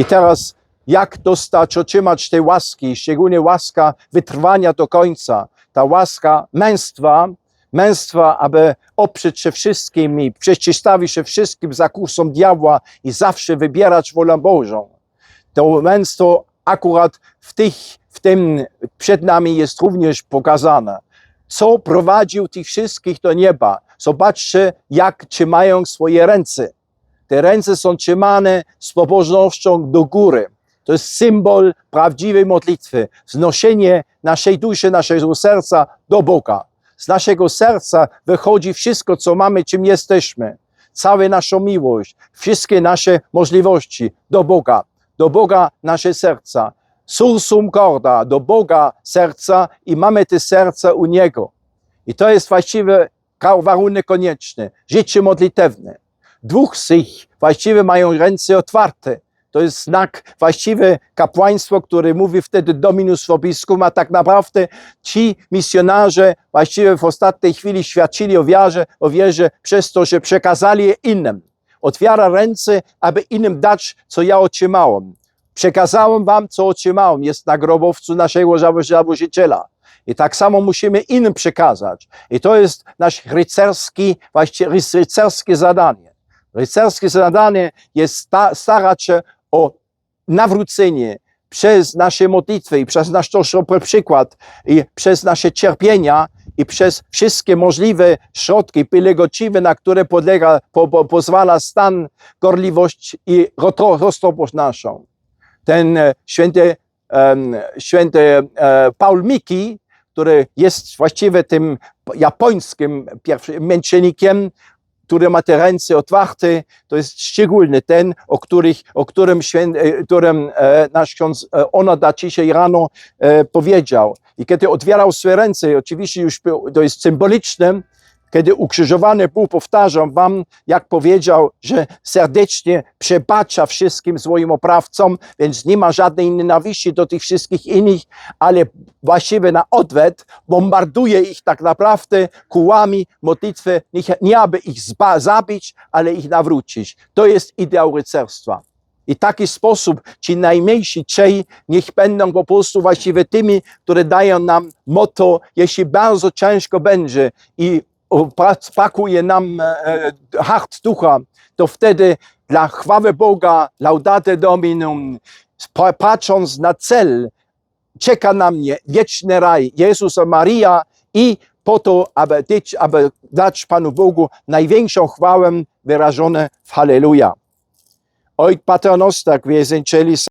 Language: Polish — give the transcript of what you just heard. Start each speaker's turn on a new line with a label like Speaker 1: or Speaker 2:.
Speaker 1: I teraz, jak dostać, otrzymać tej łaski, szczególnie łaska wytrwania do końca, ta łaska męstwa, męstwa, aby oprzeć się wszystkim i przeciwstawić się wszystkim zakusom diabła i zawsze wybierać wolę Bożą. To męstwo akurat w, tych, w tym przed nami jest również pokazane. Co prowadził tych wszystkich do nieba? Zobaczcie, jak trzymają swoje ręce. Te ręce są trzymane z pobożnością do góry. To jest symbol prawdziwej modlitwy, znoszenie naszej duszy, naszego serca do Boga. Z naszego serca wychodzi wszystko, co mamy, czym jesteśmy. Całą naszą miłość, wszystkie nasze możliwości do Boga. Do Boga nasze serca. Sursum corda, do Boga serca i mamy te serca u Niego. I to jest właściwie ka- warunek konieczny. Życie modlitewne. Dwóch z nich właściwie mają ręce otwarte. To jest znak właściwie kapłaństwo, które mówi wtedy Dominus Vobiscum, a tak naprawdę ci misjonarze właściwie w ostatniej chwili świadczyli o wierze, o wierze przez to, że przekazali je innym. Otwiera ręce, aby innym dać, co ja otrzymałem. Przekazałem wam, co otrzymałem. Jest na grobowcu naszego zawożyciela. I tak samo musimy innym przekazać. I to jest nasz rycerski, właściwie rycerskie zadanie. Rycerskie zadanie jest sta- starać się o nawrócenie przez nasze modlitwy i przez nasz dobry przykład i przez nasze cierpienia i przez wszystkie możliwe środki, godziwe, na które podlega, po, po, pozwala stan, gorliwość i roztropność naszą. Ten e, święty, em, święty e, Paul Miki, który jest właściwie tym japońskim męczennikiem, który ma te ręce otwarte, to jest szczególny ten, o, których, o którym, e, którym e, nasz ksiądz e, Onoda dzisiaj rano powiedział. I kiedy otwierał swoje ręce, oczywiście już to jest symboliczne, kiedy ukrzyżowany był, powtarzam wam, jak powiedział, że serdecznie przebacza wszystkim swoim oprawcom, więc nie ma żadnej nienawiści do tych wszystkich innych, ale właściwie na odwet bombarduje ich tak naprawdę kułami modlitwy, nie, nie aby ich zba, zabić, ale ich nawrócić. To jest ideał rycerstwa. I taki sposób ci najmniejsi trzej niech będą po prostu właściwie tymi, które dają nam motto, jeśli bardzo ciężko będzie i pakuje nam e, e, hart ducha, to wtedy dla chwały Boga, laudate Dominum, pa- patrząc na cel, czeka na mnie wieczny raj Jezusa Maria i po to, aby, dać- aby dać Panu Bogu największą chwałę wyrażone w Halleluja. Ojc Paternoster, wir sind